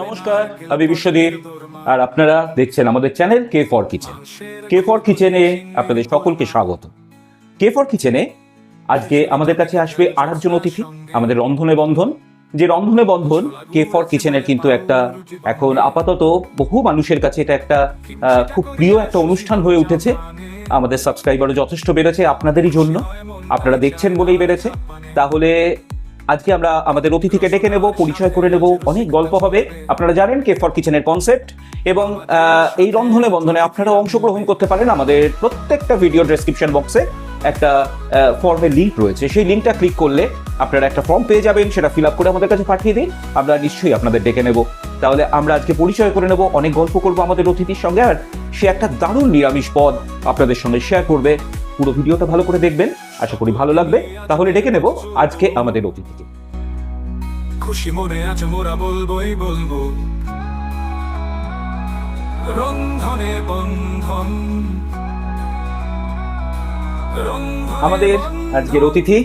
নমস্কার, আমি বিশ্বদীপ, আর আপনারা দেখছেন আমাদের channel K for kitchen K for কিচেনে আপনাদের সকলকে স্বাগত। কে ফর কিচেনে আজকে আমাদের কাছে আসবে আর একজন অতিথি, আমাদের রন্ধনে বন্ধন। যে রন্ধনে বন্ধন কে ফর কিচেনের কিন্তু একটা এখন আপাতত বহু মানুষের কাছে এটা একটা খুব প্রিয় একটা অনুষ্ঠান হয়ে উঠেছে। আমাদের সাবস্ক্রাইবারও যথেষ্ট বেড়েছে আপনাদেরই জন্য। আপনারা দেখছেন বলেই বেড়েছে। তাহলে আজকে আমরা আমাদের অতিথিকে ডেকে নেব, পরিচয় করে নেব, অনেক গল্প হবে। আপনারা জানেন কে ফর কিচেনের কনসেপ্ট এবং এই রন্ধনে বন্ধনে আপনারা অংশগ্রহণ করতে পারেন আমাদের প্রত্যেকটা ভিডিও ডেসক্রিপশন বক্সে একটা ফর্মের লিঙ্ক রয়েছে। সেই লিঙ্কটা ক্লিক করলে আপনারা একটা ফর্ম পেয়ে যাবেন, সেটা ফিল আপ করে আমাদের কাছে পাঠিয়ে দিন। আমরা নিশ্চয়ই আপনাদের ডেকে নেব। তাহলে আমরা আজকে পরিচয় করে নেব, অনেক গল্প করব আমাদের অতিথির সঙ্গে। আর সে একটা দারুণ নিরামিষ পদ আপনাদের সঙ্গে শেয়ার করবে। পুরো ভিডিওটা ভালো করে দেখবেন। আশা করি ভালো লাগবে। তাহলে ডেকে নেব আজকে আমাদের অতিথিকে। খুশি মনে আজ মোরা বলবোই বলব। রন্ধনে বন্ধন। আমাদের আজকের অতিথি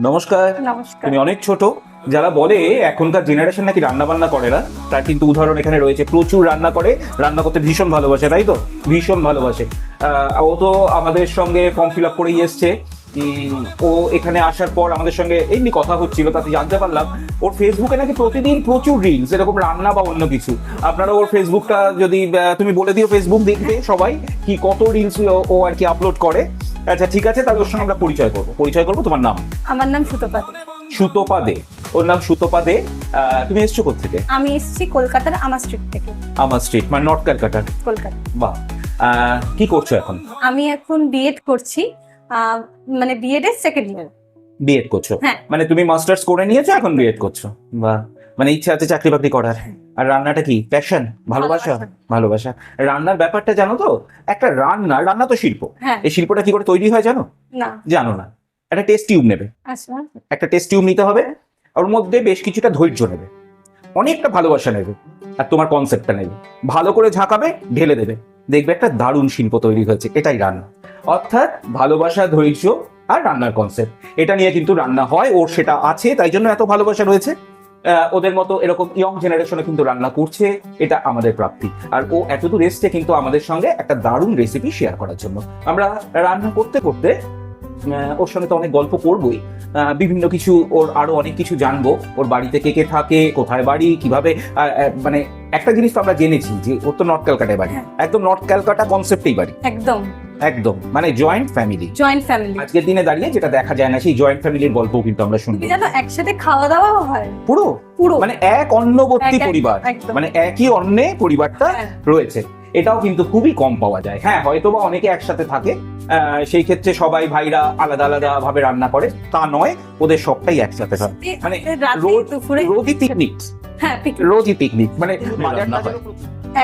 নমস্কার। নমস্কার। তুমি অনেক ছোট। যারা বলে এখনকার জেনারেশন নাকি রান্না বান্না করে না তার কিন্তু উদাহরণ এখানে রয়েছে প্রচুর রান্না করে রান্না করতে ভীষণ ভালোবাসে তাই তো? ভীষণ ভালোবাসে। আহ, ও তো আমাদের সঙ্গে ফর্ম ফিল আপ করেই এসছে। ও এখানে আসার পর আমাদের সঙ্গে এমনি কথা হচ্ছিল তাতে জানতে পারলাম ওর ফেসবুকে নাকি প্রতিদিন প্রচুর রিলস এরকম রান্না বা অন্য কিছু। আপনারা ওর ফেসবুকটা যদি তুমি বলে দিও ফেসবুক দেখবে সবাই কি কত রিলস ও আর কি আপলোড করে। আচ্ছা ঠিক আছে তাহলে ওর সঙ্গে আমরা পরিচয় করব। পরিচয় করব তোমার নাম? আমার নাম সুতপা সুতপা দে। ওর নাম সুতপা দে। তুমি এসছো কোথা থেকে আমি এসেছি কলকাতার আমার স্ট্রিট থেকে। আমার স্ট্রিট মানে নর্থ ক্যালকাটার কলকাতা। বাহ। কি করছ এখন? আমি এখন বিএড করছি। মানে বিএড এর সেকেন্ড ইয়ার বিএড করছ? হ্যাঁ। মানে তুমি মাস্টার্স করে নিয়েছো এখন বিএড করছ? বাহ। মানে ইচ্ছা আছে চাকরি বাকরি করার আর রান্নাটা কি? প্যাশন ভালোবাসা? ভালোবাসা। ভালোবাসা। রান্নার ব্যাপারটা জানো তো? একটা রান্না রান্না তো শিল্প। হ্যাঁ। এই শিল্পটা কি করে তৈরি হয় জানো? না। জানো না। একটা টেস্ট টিউব নেবে। আচ্ছা। একটা টেস্ট টিউব নিতে হবে। ওর মধ্যে বেশ কিছুটা ধৈর্য নেবে। অনেকটা ভালোবাসা নেবে আর তোমার কনসেপ্টটা নেবে। ভালো করে ঝাঁকাবে, ঢেলে দেবে। দেখবে একটা দারুণ শিল্প তৈরি হয়েছে, এটাই রান্না। অর্থাৎ ভালোবাসা, ধৈর্য আর রান্নার কনসেপ্ট এটা নিয়ে কিন্তু রান্না হয়, ওর সেটা আছে, তাই জন্য এত ভালোবাসা রয়েছে। ওদের মতো এরকম ইয়ং জেনারেশনে কিন্তু রান্না করছে, এটা আমাদের প্রাপ্তি। আর ও এতদূর এসছে কিন্তু আমাদের সঙ্গে একটা দারুণ রেসিপি শেয়ার করার জন্য। আমরা রান্না করতে করতে ওর সঙ্গে তো অনেক গল্প করবোই। বিভিন্ন কিছু ওর আরও অনেক কিছু জানব। ওর বাড়িতে কে কে থাকে কোথায় বাড়ি কীভাবে মানে একটা জিনিস তো আমরা জেনেছি যে ওর তো নর্থ ক্যালকাটায় বাড়ি। হ্যাঁ। একদম নর্থ ক্যালকাটা কনসেপ্টেই বাড়ি। একদম। একদম। মানে জয়েন্ট ফ্যামিলি জয়েন্ট ফ্যামিলি আজকের দিনে দাঁড়িয়ে যেটা দেখা যায় না সেই জয়েন্ট ফ্যামিলির গল্পও কিন্তু আমরা শুনি জানো একসাথে খাওয়া দাওয়াও হয়। পুরো? পুরো। মানে এক অন্নবর্তী পরিবার। মানে একই অন্নে পরিবারটা হ্যাঁ। রয়েছে। এটাও কিন্তু খুবই কম পাওয়া যায়। হ্যাঁ হয়তো বা অনেকে একসাথে থাকে আহ, সেই ক্ষেত্রে সবাই ভাইরা আলাদা আলাদা ভাবে রান্না করে তা নয় ওদের সবটাই একসাথে হয়। মানে রোজ রোজই পিকনিক হ্যাঁ রোজই পিকনিক মানে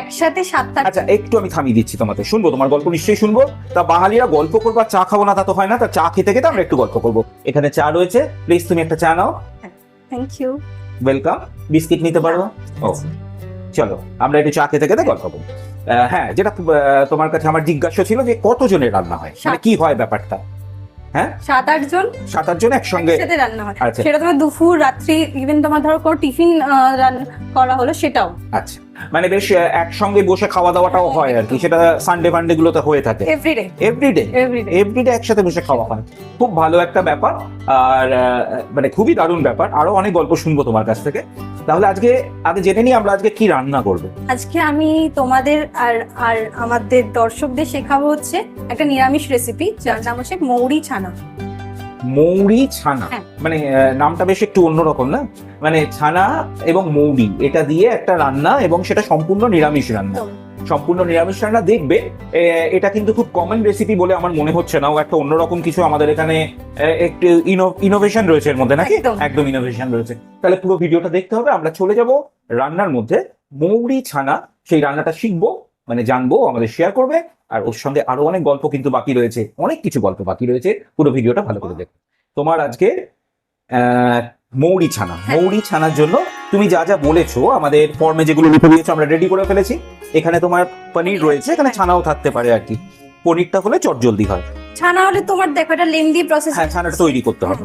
একসাথে সাতটা আচ্ছা একটু আমি থামিয়ে দিচ্ছি তোমাদের। শুনব তোমার গল্প নিশ্চয়ই শুনব। তা বাঙালিরা গল্প করব চা খাব না তা তো হয় না তা চা খেতে খেতে আমরা একটু গল্প করব। এখানে চা রয়েছে প্লিজ তুমি একটা চা নাও। থ্যাংক ইউ ওয়েলকাম বিস্কিট নিতে পারব ও চলো আমরা একটু চা খেতে খেতে গল্প করব। আহ, হ্যাঁ যেটা আহ, তোমার কাছে আমার জিজ্ঞাসা ছিল যে কতজনের রান্না হয়? মানে কি হয় ব্যাপারটা? হ্যাঁ? সাত আট জন। সাত আট জন একসঙ্গে রান্না হয়। আচ্ছা। সেটা তোমার দুপুর রাত্রি ইভেন তোমার ধরো কোনো টিফিন রান্না করা হলো সেটাও। আচ্ছা। মানে বেশ একসঙ্গে বসে খাওয়া দাওয়াটাও হয় আর কি। সেটা সানডে ফান্ডে গুলোতে হয়ে থাকে। এভরিডে এভরিডে এভরিডে একসাথে বসে খাওয়া হয়। খুব ভালো একটা ব্যাপার। আর মানে খুবই দারুণ ব্যাপার। আরও অনেক গল্প শুনব তোমার কাছ থেকে। তাহলে আজকে আগে জেনে নিই আমরা আজকে কি রান্না করব। আজকে আমি তোমাদের আর আর আমাদের দর্শকদের শেখাবো হচ্ছে একটা নিরামিষ রেসিপি যার নাম হচ্ছে মৌরি ছানা। মৌরি ছানা। হ্যাঁ। মানে নামটা বেশ একটু অন্যরকম না? মানে ছানা এবং মৌরি এটা দিয়ে একটা রান্না এবং সেটা সম্পূর্ণ নিরামিষ রান্না। সম্পূর্ণ নিরামিষ রান্না দেখবে এটা কিন্তু খুব কমন রেসিপি বলে আমার মনে হচ্ছে না। ও একটা অন্যরকম কিছু আমাদের এখানে একটু ইনোভেশন রয়েছে এর মধ্যে নাকি। একদম। ইনোভেশন রয়েছে। তাহলে পুরো ভিডিওটা দেখতে হবে। আমরা চলে যাব রান্নার মধ্যে। মৌরি ছানা সেই রান্নাটা শিখব মানে জানব আমাদের শেয়ার করবে। আর ওর সঙ্গে আরও অনেক গল্প কিন্তু বাকি রয়েছে। অনেক কিছু গল্প বাকি রয়েছে। পুরো ভিডিওটা ভালো করে দেখো। তোমার আজকে আহ, মৌরি ছানা। হ্যাঁ। মৌরি ছানার জন্য তুমি যা যা বলেছ আমাদের ফর্মে যেগুলো লিখে দিয়েছ আমরা রেডি করে ফেলেছি। এখানে তোমার পনির রয়েছে এখানে ছানাও থাকতে পারে আর কি। পনিরটা হলে চট জলদি হয়। ছানা হলে তোমার দেখো এটা লেন্দি প্রসেস হ্যাঁ ছানাটা তৈরি করতে হবে।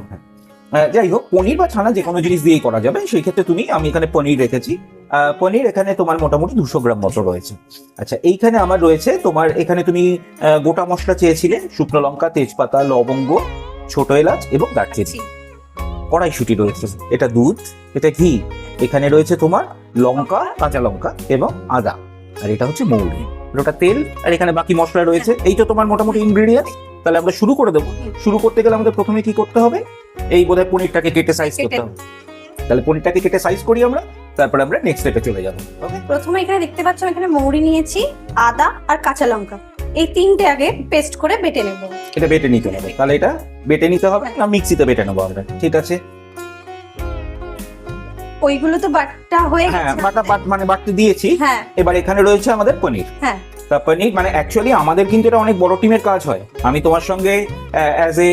হ্যাঁ। যাই হোক পনির বা ছানা যে কোনো জিনিস দিয়েই করা যাবে। সেই ক্ষেত্রে তুমি আমি এখানে পনির রেখেছি। পনির এখানে তোমার মোটামুটি দুশো গ্রাম মতো রয়েছে। আচ্ছা এইখানে আমার রয়েছে তোমার এখানে তুমি গোটা মশলা চেয়েছিলে শুকনো লঙ্কা তেজপাতা লবঙ্গ ছোট এলাচ এবং দারচিনি। কড়াইশুটি রয়েছে এটা দুধ এটা ঘি। এখানে রয়েছে তোমার লঙ্কা কাঁচা লঙ্কা এবং আদা। আর এটা হচ্ছে মৌরি। ওটা তেল আর এখানে বাকি মশলা রয়েছে। এই তো তোমার মোটামুটি ইনগ্রেডিয়েন্ট তাহলে আমরা শুরু করে দেবো। শুরু করতে গেলে আমাদের প্রথমে কি করতে হবে? এই বোধহয় পনিরটাকে কেটে সাইজ করতে হবে। তাহলে পনিরটাকে কেটে সাইজ করি আমরা। তারপরে আমরা নেক্সট স্টেপে চলে যাব। ওকে প্রথমে এখানে দেখতে পাচ্ছ আমি এখানে মৌরি নিয়েছি আদা আর কাঁচা লঙ্কা। এই তিনটে আগে পেস্ট করে বেটে নেব। এটা বেটে নিতে হবে। তাহলে এটা বেটে নিতে হবে না মিক্সিতে বেটে নেব আমরা। ঠিক আছে? ওইগুলো তো বাটটা হয়ে গেছে। হ্যাঁ বাটা বাট- মানে বাটতে দিয়েছি। হ্যাঁ। এবার এখানে রয়েছে আমাদের পনির। হ্যাঁ। পনির মানে অ্যাকচুয়ালি আমাদের কিন্তু এটা অনেক বড় টিমের কাজ হয়। আমি তোমার সঙ্গে অ্যাজ এ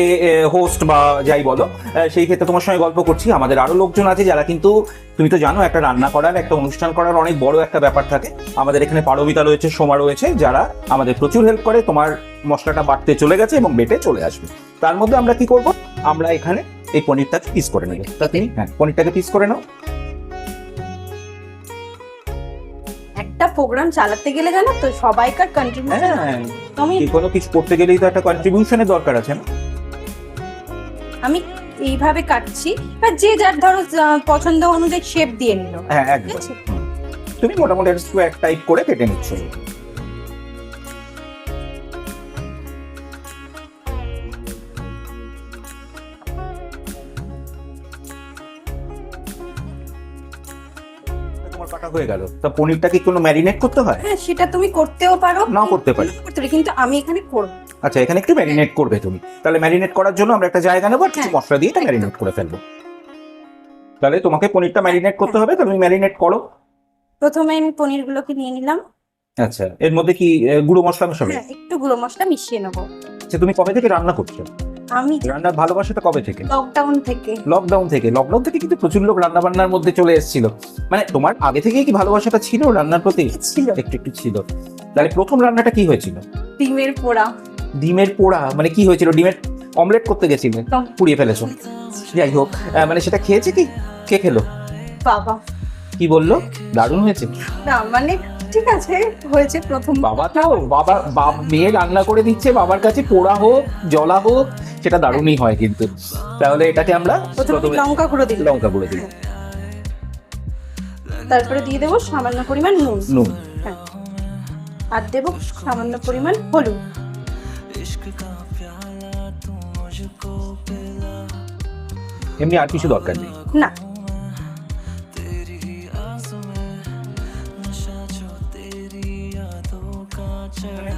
হোস্ট বা যাই বলো সেই ক্ষেত্রে তোমার সঙ্গে গল্প করছি। আমাদের আরও লোকজন আছে যারা কিন্তু তুমি তো জানো একটা রান্না করার একটা অনুষ্ঠান করার অনেক বড় একটা ব্যাপার থাকে। আমাদের এখানে পারবিতা রয়েছে সোমা রয়েছে যারা আমাদের প্রচুর হেল্প করে। তোমার মশলাটা বাড়তে চলে গেছে এবং বেটে চলে আসবে। তার মধ্যে আমরা কি করব? আমরা এখানে এই পনিরটাকে পিস করে নেব। তা তুমি হ্যাঁ পনিরটাকে পিস করে নাও। প্রোগ্রাম চালাতে গেলে জানো তো সবাইকার কন্ট্রিবিউশন হ্যাঁ আমি যে কোনো কিছু করতে গেলেই তো একটা কন্ট্রিবিউশনের দরকার আছে না? আমি এইভাবে কাটছি। আর যে যার ধরো পছন্দ অনুযায়ী শেপ দিয়ে নিল। হ্যাঁ একদম। তুমি মোটামুটি স্কোয়ার টাইপ করে কেটে নিচ্ছ। তোমার কাটা হয়ে গেল। তা পনিরটা কি কোনো ম্যারিনেট করতে হয়? হ্যাঁ সেটা তুমি করতেও পারো নাও করতে পারি। করতে পারি কিন্তু আমি এখানে করব। আচ্ছা এখানে একটু ম্যারিনেট করবে তুমি। তাহলে ম্যারিনেট করার জন্য আমরা একটা জায়গা নেব আর কিছু হ্যাঁ, মশলা দিয়ে এটা একদম। ম্যারিনেট করে ফেলব। তাহলে তোমাকে পনিরটা ম্যারিনেট করতে হবে তুমি ম্যারিনেট করো। প্রথমে আমি পনিরগুলোকে নিয়ে নিলাম। আচ্ছা এর মধ্যে কি গুঁড়ো মশলা মেশাবে? হ্যাঁ একটু গুঁড়ো মশলা মিশিয়ে নেব। আচ্ছা তুমি কবে থেকে রান্না করছ? আমি ভালোবাসাটা কবে থেকে? লকডাউন থেকে। লকডাউন থেকে। লকডাউন থেকে কিন্তু প্রচুর লোক রান্না বান্নার মধ্যে চলে এসেছিল। মানে তোমার আগে থেকেই কি ভালোবাসাটা ছিল রান্নার প্রতি? ছিল। একটু একটু ছিল। তাহলে প্রথম রান্নাটা কি হয়েছিল? ডিমের পোড়া। ডিমের পোড়া? মানে কি হয়েছিল? ডিমের অমলেট করতে গেছিলে? পুড়িয়ে ফেলেছো? যাই হোক মানে সেটা খেয়েছে কি? কে খেলো? বাবা। কি বলল? দারুণ হয়েছে। না মানে ঠিক আছে হয়েছে প্রথম। বাবা তো বাবা মেয়ে রান্না করে দিচ্ছে বাবার কাছে পোড়া হোক জলা হোক সেটা দারুণই হয় কিন্তু। তাহলে এটাকে আমরা প্রথমে লঙ্কা গুঁড়ো দিলাম লঙ্কা গুঁড়ো দিই। তারপরে দিয়ে দেবো সামান্য পরিমাণ নুন। নুন। হ্যাঁ। আর দেবো সামান্য পরিমাণ হলুদ। এমনি আর কিছু দরকার নেই? না।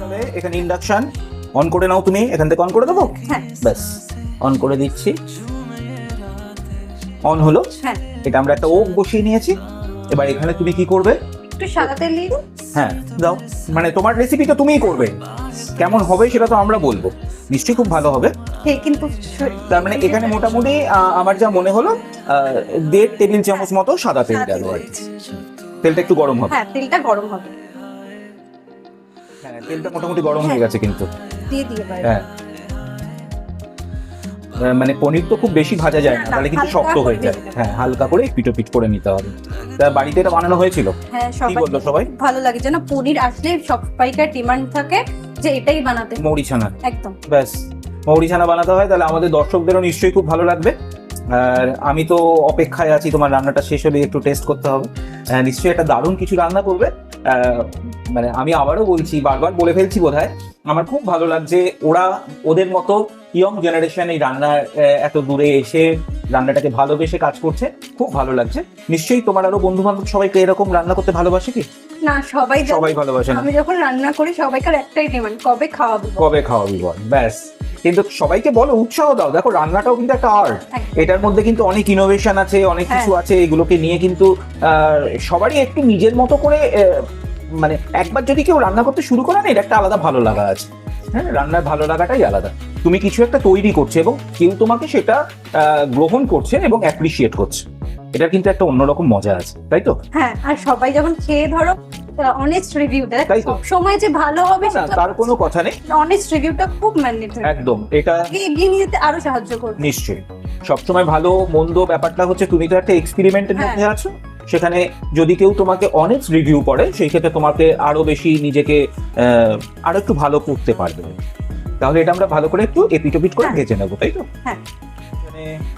তাহলে এখানে ইন্ডাকশন অন করে নাও তুমি এখান থেকে অন করে দেবো? হ্যাঁ। ব্যাস অন করে দিচ্ছি। অন হলো? হ্যাঁ। এটা আমরা একটা ওক বসিয়ে নিয়েছি। এবার এখানে তুমি কি করবে? একটু সাদা তেল দিয়ে হ্যাঁ দাও। মানে তোমার রেসিপিটা তুমিই করবে। কেমন হবে সেটা তো আমরা বলব। নিশ্চয়ই খুব ভালো হবে। কিন্তু তার মানে এখানে মোটামুটি আমার যা মনে হলো দেড় টেবিল চামচ মতো সাদা তেল আর তেলটা একটু গরম হবে। হ্যাঁ তেলটা গরম হবে। তেলটা মোটামুটি গরম হয়ে গেছে কিন্তু। দিয়ে দিয়ে হ্যাঁ। মানে পনির তো খুব বেশি ভাজা যায় না তাহলে কিন্তু শক্ত হয়ে যায়। হ্যাঁ হালকা করে পিটো পিট করে নিতে হবে। তা বাড়িতে এটা বানানো হয়েছিল? হ্যাঁ সবাই বলল সবাই? ভালো লাগে যেন পনির আসলে সবাইকার ডিমান্ড থাকে যে এটাই বানাতে। মৌরি ছানা একদম। ব্যাস মৌরি ছানা বানাতে হয় তাহলে আমাদের দর্শকদেরও নিশ্চয়ই খুব ভালো লাগবে। আর আমি তো অপেক্ষায় আছি তোমার রান্নাটা শেষ হলে একটু টেস্ট করতে হবে। নিশ্চয়ই একটা দারুণ কিছু রান্না করবে। মানে আমি আবারও বলছি বারবার বলে ফেলছি বোধহয় আমার খুব ভালো লাগছে ওরা ওদের মতো ইয়ং জেনারেশন এই রান্নার আহ, এত দূরে এসে রান্নাটাকে ভালোবেসে কাজ করছে খুব ভালো লাগছে। নিশ্চয়ই তোমার আরও বন্ধু বান্ধব সবাইকে এরকম রান্না করতে ভালোবাসে কি? না সবাই সবাই ভালোবাসে আমি যখন রান্না করি সবাইকার একটাই ডিমান্ড কবে খাওয়াবো কবে খাওয়াবি বল? ব্যাস। কিন্তু সবাইকে বলো উৎসাহ দাও। দেখো রান্নাটাও কিন্তু একটা আর্ট এটার মধ্যে কিন্তু অনেক ইনোভেশন আছে অনেক কিছু আছে এগুলোকে নিয়ে কিন্তু আহ, সবারই একটু নিজের মতো করে মানে একবার যদি কেউ রান্না করতে শুরু করে না এটা একটা আলাদা ভালো লাগা আছে। হ্যাঁ রান্নার ভালো লাগাটাই আলাদা। তুমি কিছু একটা তৈরি করছ এবং কেউ তোমাকে সেটা আহ, গ্রহণ করছে এবং অ্যাপ্রিসিয়েট করছে। এটার কিন্তু একটা অন্যরকম মজা আছে তাই তো? হ্যাঁ আর সবাই যখন খেয়ে ধরো অনেস্ট রিভিউ দেয়। তাই তো। সময় যে ভালো হবে না তার কোনো কথা নেই। অনেস্ট রিভিউটা খুব ম্যান্ডেটরি একদম এটা এগিয়ে নিয়ে যেতে আরও সাহায্য করবে। নিশ্চয়ই। সবসময় ভালো মন্দ ব্যাপারটা হচ্ছে তুমি তো একটা এক্সপেরিমেন্টের হ্যাঁ। মধ্যে আছো। সেখানে যদি কেউ তোমাকে অনেক রিভিউ করে সেই ক্ষেত্রে তোমাকে আরও বেশি নিজেকে আহ, আরও একটু ভালো করতে পারবে। তাহলে এটা আমরা ভালো করে একটু এপিটোপিট করে হ্যাঁ। ভেজে নেব তাই তো? হ্যাঁ।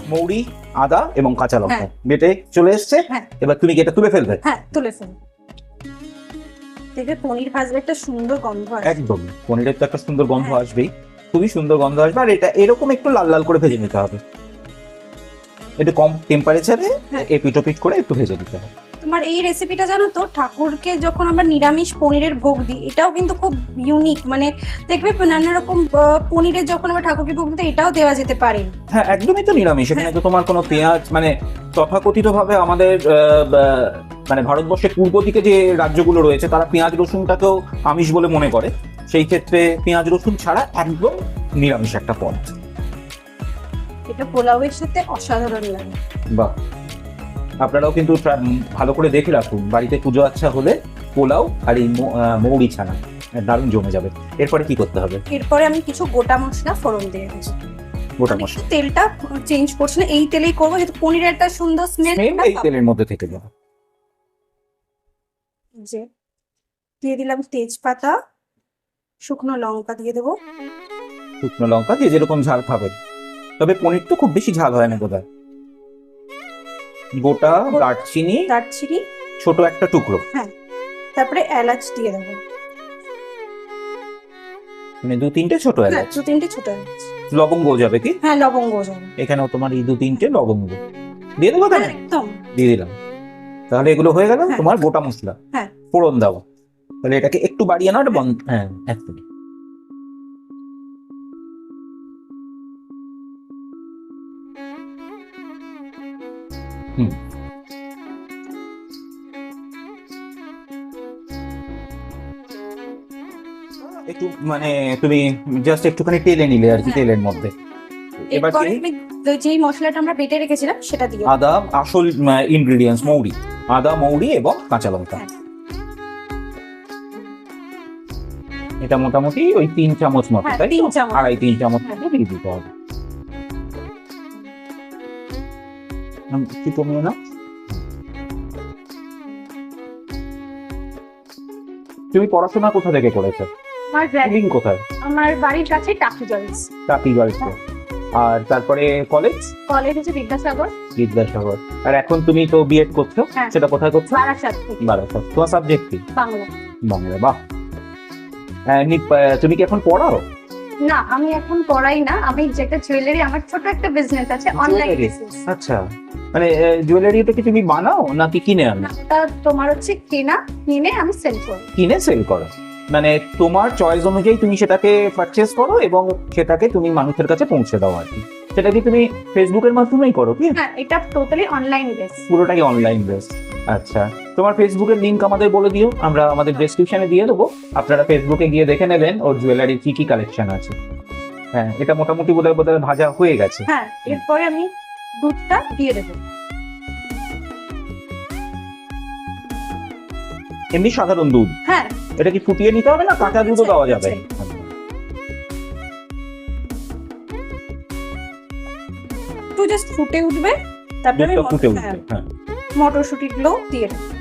মৌরি আদা এবং কাঁচা লঙ্কা হ্যাঁ। বেটে চলে এসছে হ্যাঁ। এবার তুমি কি এটা তুলে ফেলবে হ্যাঁ তুলে ফেল দেখবে পনির ভাজলে একটা সুন্দর গন্ধ আসে একদম পনিরের তো একটা সুন্দর গন্ধ হ্যাঁ। আসবেই খুবই সুন্দর গন্ধ আসবে আর এটা এরকম একটু লাল লাল করে ভেজে নিতে হবে একটু কম টেম্পারেচারে হ্যাঁ। এপিটোপিট করে একটু ভেজে নিতে হবে তোমার এই রেসিপিটা জানো তো? ঠাকুরকে যখন আমরা নিরামিষ পনিরের ভোগ দিই এটাও কিন্তু খুব ইউনিক মানে দেখবে নানা রকম পনিরের যখন আমরা ঠাকুরকে ভোগ দিই এটাও দেওয়া যেতে পারে। হ্যাঁ একদমই তো নিরামিষ এখানে তো তোমার কোনো পেঁয়াজ মানে তথাকথিত ভাবে আমাদের মানে ভারতবর্ষের পূর্ব দিকে যে রাজ্যগুলো রয়েছে তারা পেঁয়াজ রসুনটাকেও আমিষ বলে মনে করে। সেই ক্ষেত্রে পেঁয়াজ রসুন ছাড়া একদম নিরামিষ একটা পদ। এটা পোলাওয়ের সাথে অসাধারণ লাগে। বাহ। আপনারাও কিন্তু ভালো করে দেখে রাখুন। বাড়িতে পুজো আচ্ছা হলে পোলাও আর এই মৌরি ছানা দারুণ জমে যাবে। এরপরে কি করতে হবে? এরপরে আমি কিছু গোটা মশলা ফোড়ন দিয়ে দিচ্ছি। গোটা মশলা। তেলটা চেঞ্জ করছি না এই তেলেই করব যেহেতু পনিরের একটা সুন্দর স্মেল এই তেলের মধ্যে থেকে যাবে। যে দিয়ে দিলাম তেজপাতা শুকনো লঙ্কা দিয়ে দেবো। শুকনো লঙ্কা দিয়ে যেরকম ঝাল খাবেন। তবে পনির তো খুব বেশি ঝাল হয় না বোধহয়। গোটা দারচিনি দারচিনি। ছোট একটা টুকরো। হ্যাঁ তারপরে এলাচ দিয়ে দেবো। মানে দু তিনটে ছোট হ্যাঁ এলাচ। দু তিনটে ছোট এলাচ। লবঙ্গ যাবে কি? হ্যাঁ লবঙ্গ যাবে। এখানেও তোমার এই দু তিনটে লবঙ্গ। দিয়ে দেবো হ্যাঁ তাহলে? একদম। দিয়ে দিলাম। তাহলে এগুলো হয়ে গেল হ্যাঁ। তোমার গোটা মশলা। হ্যাঁ। ফোড়ন দাও। তাহলে এটাকে একটু বাড়িয়ে নাও এটা বন্ধ হ্যাঁ এক মিনিট একটু মানে তুমি জাস্ট একটুখানি টেলে নিলে আর কি হ্যাঁ। তেলের মধ্যে এবার যেই মশলাটা আমরা বেটে রেখেছিলাম সেটা দিয়ে আদা আসল ইনগ্রেডিয়েন্টস মৌরি আদা মৌরি এবং কাঁচা লঙ্কা হ্যাঁ। এটা মোটামুটি ওই তিন চামচ মতো হ্যাঁ, তাই? আড়াই তিন চামচ। মতো দিয়ে দিতে হবে উম, একটু কমিয়ে না তুমি পড়াশোনা কোথা থেকে করেছ? আমার কোথায়? আমার বাড়ির কাছে টাকি টাকি আর তারপরে কলেজ কলেজ হচ্ছে বিদ্যাসাগর। বিদ্যাসাগর। আর এখন তুমি তো বিএড করছ হ্যাঁ। সেটা কোথায় করছ? বারাসাত বারাসাত। তোমার সাবজেক্ট কি? বাংলা। বাংলা বাহ। তুমি কি এখন পড়াও? না আমি এখন পড়াই না। আমি যেটা জুয়েলারি আমার ছোট একটা বিজনেস আছে অনলাইন? বিজনেস আচ্ছা। মানে জুয়েলারি জুয়েলারিটা কি তুমি বানাও নাকি কিনে আনো? ওটা তোমার হচ্ছে কেনা কিনে আমি সেল করি। কিনে সেল করো। মানে তোমার চয়েস অনুযায়ী তুমি সেটাকে পারচেস করো এবং সেটাকে তুমি মানুষের কাছে পৌঁছে দাও আর কি। সেটা কি তুমি ফেসবুকের মাধ্যমেই করো কি? হ্যাঁ এটা টোটালি অনলাইন বেস পুরোটাই অনলাইন বেস আচ্ছা। তোমার ফেসবুকের লিংক আমাদের বলে দিও আমরা আমাদের ডেসক্রিপশনে দিয়ে দেবো। আপনারা ফেসবুকে গিয়ে দেখে নেবেন ওর জুয়েলারির কি কি কালেকশন আছে। হ্যাঁ এটা মোটামুটি বোধহয় বোধহয় ভাজা হয়ে গেছে। হ্যাঁ এরপরে আমি দুধটা দিয়ে দেবো। এমনি সাধারণ দুধ? হ্যাঁ। এটা কি ফুটিয়ে নিতে হবে না কাঁচা দুধও দেওয়া যাবে? একটু জাস্ট ফুটে উঠবে তারপরে দুধটা ফুটে উঠবে হ্যাঁ, হ্যাঁ। মটরশুঁটি গুলো দিয়ে দেবো।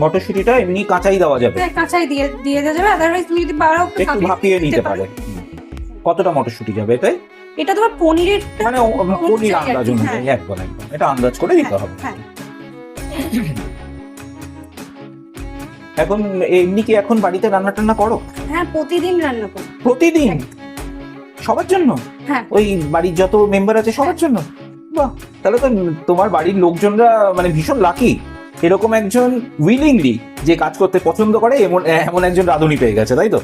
মটরশুঁটিটা এমনি কাঁচাই দেওয়া যাবে। হ্যাঁ, কাঁচাই দিয়ে দিয়ে দেওয়া যাবে আদারওয়াইজ তুমি যদি বাড়াও একটু ভাপিয়ে নিতে পারে। কতটা মটরশুঁটি যাবে তাই এটা তোমার পনিরের মানে পনির আন্দাজ অনুযায়ী হ্যাঁ। একদম একদম। এটা আন্দাজ করে দিতে হবে। হ্যাঁ। এখন এমনি কি এখন বাড়িতে রান্না টান্না করো? হ্যাঁ প্রতিদিন রান্না করি। প্রতিদিন? সবার জন্য? হ্যাঁ। ওই বাড়ির যত মেম্বার আছে সবার জন্য? বাহ তাহলে তো তোমার বাড়ির লোকজনরা মানে ভীষণ লাকি এরকম একজন উইলিংলি যে কাজ করতে পছন্দ করে এমন এমন একজন রাঁধুনি পেয়ে গেছে তাই তো?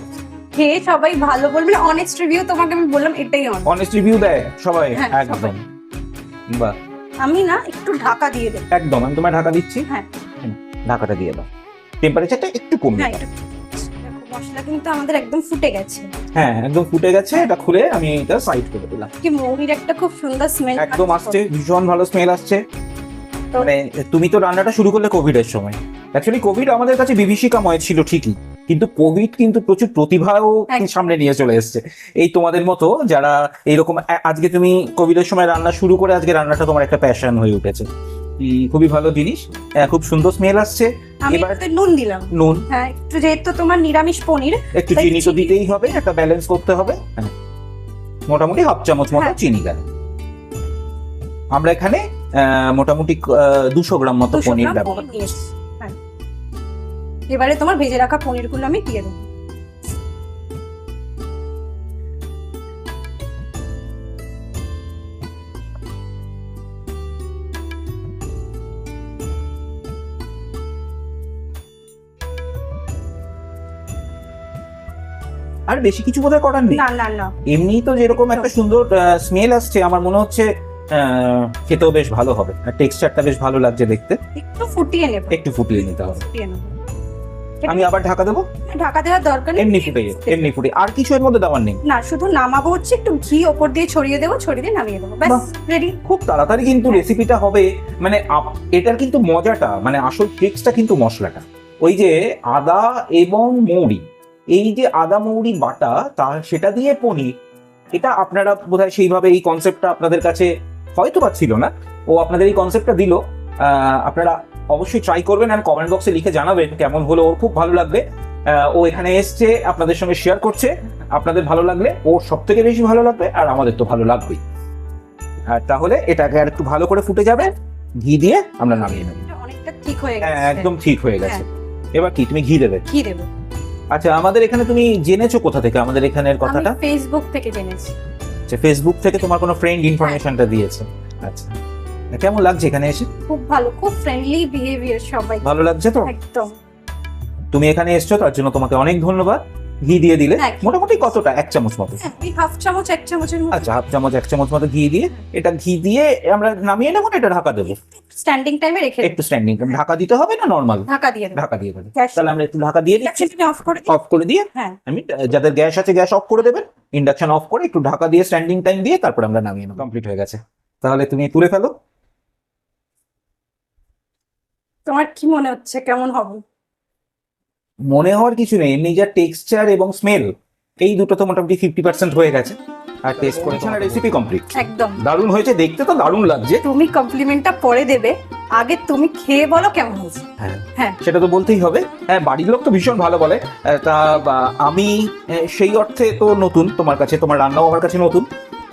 খেয়ে সবাই ভালো বলবে। অনেস্ট রিভিউ তোমাকে আমি বললাম এটাই অন অনেস্ট রিভিউ দেয় সবাই হ্যাঁ, একদম। সবাই। বাহ। আমি না একটু ঢাকা দিয়ে দেবো। একদম আমি তোমায় ঢাকা দিচ্ছি। হ্যাঁ। ঢাকাটা দিয়ে দাও। টেম্পারেচারটা একটু কমিয়ে হ্যাঁ মশলা কিন্তু আমাদের একদম ফুটে গেছে। হ্যাঁ একদম ফুটে গেছে এটা খুলে আমি এটা সাইড করে দিলাম। কি মৌরির একটা খুব সুন্দর স্মেল একদম আসছে। ভীষণ ভালো স্মেল আসছে। মানে তুমি তো রান্নাটা শুরু করলে কোভিড এর সময়। অ্যাকচুয়ালি কোভিড আমাদের কাছে বিভীষিকাময় ছিল ঠিকই। কিন্তু কোভিড কিন্তু প্রচুর প্রতিভাও সামনে নিয়ে চলে এসছে। এই তোমাদের মতো যারা এইরকম আজকে তুমি কোভিডের সময় রান্না শুরু করে আজকে রান্নাটা তোমার একটা প্যাশন হয়ে উঠেছে। খুবই ভালো জিনিস। আহ, খুব সুন্দর স্মেল আসছে। এবার নুন দিলাম। নুন। হ্যাঁ একটু যেহেতু তোমার নিরামিষ পনির একটু চিনি তো দিতেই হবে একটা ব্যালেন্স করতে হবে। হ্যাঁ। মোটামুটি হাফ চামচ মতো হ্যাঁ। চিনি গেল। আমরা এখানে মোটামুটি দুশো গ্রাম মতো পনির ব্যবহার পনির হ্যাঁ। এবারে তোমার ভেজে রাখা পনিরগুলো আমি দিয়ে দেবো। আর বেশি কিছু বোধহয় করার নেই। না না না। এমনি তো যেরকম একটা সুন্দর স্মেল আসছে আমার মনে হচ্ছে খেতেও বেশ ভালো হবে। আর টেক্সচারটা বেশ ভালো লাগছে দেখতে। একটু ফুটিয়ে নেব। একটু ফুটিয়ে নিতে হবে। ফুটিয়ে নেব। আমি আবার ঢাকা দেবো? ঢাকা দেওয়ার দরকার নেই। এমনি ফুটে যাবে, এমনি ফুটে আর কিছু এর মধ্যে দেওয়ার নেই? না শুধু নামাবো হচ্ছে একটু ঘি ওপর দিয়ে ছড়িয়ে দেবো ছড়িয়ে দিয়ে নামিয়ে দেবো। ব্যাস রেডি খুব তাড়াতাড়ি কিন্তু রেসিপিটা হবে। মানে এটার কিন্তু মজাটা মানে আসল ট্রিক্সটা কিন্তু মশলাটা। ওই যে আদা এবং মৌরি। এই যে আদা মৌরি বাটা তা সেটা দিয়ে পনির। এটা আপনারা বোধহয় সেইভাবে এই কনসেপ্টটা আপনাদের কাছে হয়তো বা ছিল না। ও আপনাদের এই কনসেপ্টটা দিল। আপনারা অবশ্যই ট্রাই করবেন আর কমেন্ট বক্সে লিখে জানাবেন কেমন হলো ওর। খুব ভালো লাগবে। ও এখানে এসছে আপনাদের সঙ্গে শেয়ার করছে। আপনাদের ভালো লাগলে ওর সব থেকে বেশি ভালো লাগবে আর আমাদের তো ভালো লাগবেই। আর তাহলে এটাকে আর একটু ভালো করে ফুটে যাবে। ঘি দিয়ে আমরা নামিয়ে নেব। অনেকটা ঠিক হয়ে হ্যাঁ, গেছে। একদম ঠিক হয়ে গেছে। এবার কি তুমি ঘি দেবে? ঘি দেবো। আচ্ছা আমাদের এখানে তুমি জেনেছো কোথা থেকে? আমাদের এখানের কথাটা? ফেসবুক থেকে জেনেছি। আচ্ছা ফেসবুক থেকে তোমার কোনো ফ্রেন্ড ইনফরমেশনটা দিয়েছে। আচ্ছা। কেমন লাগছে এখানে এসে? খুব ভালো খুব ফ্রেন্ডলি বিহেভিয়ার সবাই। ভালো লাগছে তো? একদম। তুমি এখানে এসছো তার জন্য তোমাকে অনেক ধন্যবাদ। ঘি দিয়ে দিলে হ্যাঁ। মোটামুটি কতটা? এক চামচ মতো। হ্যাঁ হাফ চামচ এক চামচের মতো। আচ্ছা হাফ চামচ এক চামচ মতো ঘি দিয়ে এটা ঘি দিয়ে আমরা নামিয়ে নেব এটা ঢাকা দেবো? স্ট্যান্ডিং টাইমে রেখে একটু স্ট্যান্ডিং ঢাকা দিতে হবে না নর্মাল ঢাকা দিয়ে ঢাকা দিয়ে দেবে। তাহলে আমরা একটু ঢাকা দিয়ে দিচ্ছি। তুমি অফ করে অফ করে দিয়ে হ্যাঁ। আমি যাদের গ্যাস আছে গ্যাস অফ করে দেবেন। ইন্ডাকশন অফ করে একটু ঢাকা দিয়ে স্ট্যান্ডিং টাইম দিয়ে তারপর আমরা নামিয়ে নেব। কমপ্লিট হয়ে গেছে। তাহলে তুমি তুলে ফেলো। তোমার কি মনে হচ্ছে? কেমন হবে? মনে হওয়ার কিছু নেই এমনি যা টেক্সচার এবং স্মেল এই দুটো তো মোটামুটি ফিফটি পার্সেন্ট হয়ে গেছে। আর টেস্ট করেছি না রেসিপি কমপ্লিট একদম। দারুণ হয়েছে দেখতে তো দারুণ লাগছে। তুমি কমপ্লিমেন্টটা পরে দেবে আগে তুমি খেয়ে বলো কেমন হয়েছে। হ্যাঁ হ্যাঁ। সেটা তো বলতেই হবে। হ্যাঁ বাড়ির লোক তো ভীষণ ভালো বলে। তা বা, আমি সেই অর্থে তো নতুন তোমার কাছে তোমার রান্নাও আমার কাছে নতুন।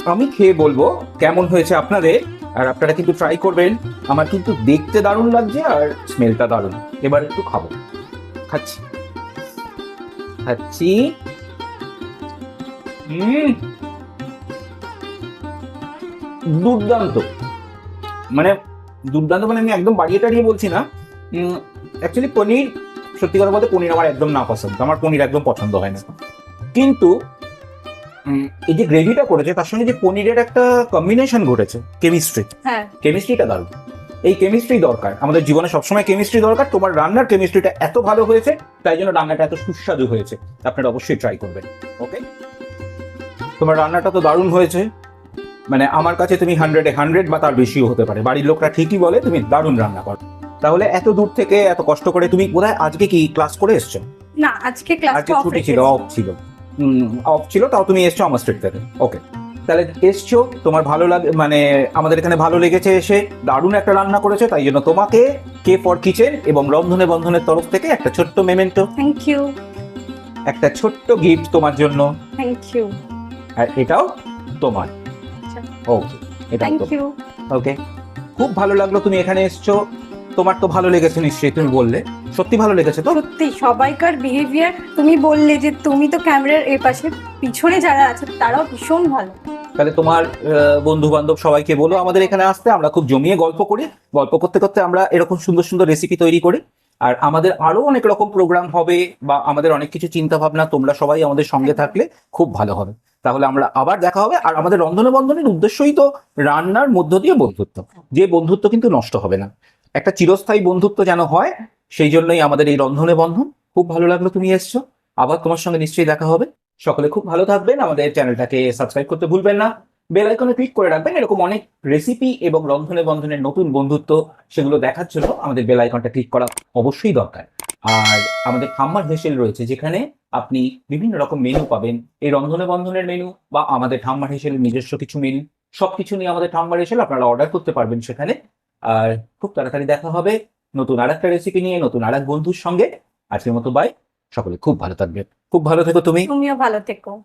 আমি খেয়ে বলব কেমন হয়েছে আপনাদের আর আপনারা কিন্তু ট্রাই করবেন। আমার কিন্তু দেখতে দারুণ লাগছে আর স্মেলটা দারুণ। এবার একটু খাব। খাচ্ছি। খাচ্ছি। দুর্দান্ত। মানে দুর্দান্ত মানে আমি একদম বাড়িয়ে টাড়িয়ে বলছি না। অ্যাকচুয়ালি পনির সত্যি কথা বলতে পনির আমার একদম না পছন্দ। আমার পনির একদম পছন্দ হয় না। কিন্তু এই যে গ্রেভিটা করেছে তার সঙ্গে যে পনিরের একটা কম্বিনেশন ঘটেছে কেমিস্ট্রি হ্যাঁ। কেমিস্ট্রিটা দারুণ। এই কেমিস্ট্রি দরকার। আমাদের জীবনে সবসময় কেমিস্ট্রি দরকার। তোমার রান্নার কেমিস্ট্রিটা এত ভালো হয়েছে তাই জন্য রান্নাটা এত সুস্বাদু হয়েছে। আপনারা অবশ্যই ট্রাই করবেন ওকে তোমার রান্নাটা তো দারুণ হয়েছে। মানে আমার কাছে তুমি হান্ড্রেডে হান্ড্রেড বা তার বেশিও হতে পারে। বাড়ির লোকরা ঠিকই বলে তুমি দারুণ রান্না করো। তাহলে এত দূর থেকে এত কষ্ট করে তুমি বোধহয় আজকে কি ক্লাস করে এসছো? না আজকে ক্লাস আজকে ছুটি ছিল অফ ছিল। অফ ছিল তাও তুমি এসছো আমার স্ট্রিট থেকে ওকে তাহলে এসছো তোমার ভালো লাগে মানে আমাদের এখানে ভালো লেগেছে এসে দারুণ একটা রান্না করেছ তাই জন্য তোমাকে কে ফর কিচেন এবং রন্ধনে বন্ধনের তরফ থেকে একটা ছোট্ট মেমেন্টো থ্যাংক ইউ একটা ছোট্ট গিফট তোমার জন্য। থ্যাংক ইউ আর এটাও তোমার। আচ্ছা। ওকে এটাও থ্যাংক ইউ ওকে খুব ভালো লাগল তুমি এখানে এসছো। তোমার তো ভালো লেগেছে নিশ্চয়ই তুমি বললে। সত্যি ভালো লেগেছে তো? সত্যি সবাইকার বিহেভিয়ার তুমি বললে যে তুমি তো ক্যামেরার এ পাশে পিছনে যারা আছে তারাও ভীষণ ভালো। তাহলে তোমার বন্ধু বান্ধব সবাইকে বলো আমাদের এখানে আসতে আমরা খুব জমিয়ে গল্প করি। গল্প করতে করতে আমরা এরকম সুন্দর সুন্দর রেসিপি তৈরি করি। আর আমাদের আরও অনেক রকম প্রোগ্রাম হবে বা আমাদের অনেক কিছু চিন্তা ভাবনা তোমরা সবাই আমাদের সঙ্গে থাকলে খুব ভালো হবে। তাহলে আমরা আবার দেখা হবে আর আমাদের রন্ধনে বন্ধনের উদ্দেশ্যই তো রান্নার মধ্য দিয়ে বন্ধুত্ব। যে বন্ধুত্ব কিন্তু নষ্ট হবে না। একটা চিরস্থায়ী বন্ধুত্ব যেন হয়, সেই জন্যই আমাদের এই রন্ধনে বন্ধন। খুব ভালো লাগল তুমি এসছো। আবার তোমার সঙ্গে নিশ্চয়ই দেখা হবে। সকলে খুব ভালো থাকবেন। আমাদের চ্যানেলটাকে সাবস্ক্রাইব করতে ভুলবেন না। বেল আইকনে ক্লিক করে রাখবেন। এরকম অনেক রেসিপি এবং রন্ধনে বন্ধনের নতুন বন্ধুত্ব সেগুলো দেখার জন্য আমাদের বেল আইকনটা ক্লিক করা অবশ্যই দরকার। আর আমাদের খাম্মার হেসেল রয়েছে, যেখানে আপনি বিভিন্ন রকম মেনু পাবেন। এই রন্ধনে বন্ধনের মেনু বা আমাদের ঠাম্মার হেসেলের নিজস্ব কিছু মেনু সবকিছু নিয়ে আমাদের ঠাম্মার হেসেল আপনারা অর্ডার করতে পারবেন সেখানে। আর খুব তাড়াতাড়ি দেখা হবে নতুন আর একটা রেসিপি নিয়ে, নতুন আর এক বন্ধুর সঙ্গে। আজকের মতো বাই সকলে খুব ভালো থাকবে খুব ভালো থেকো তুমি। তুমিও ভালো থেকো।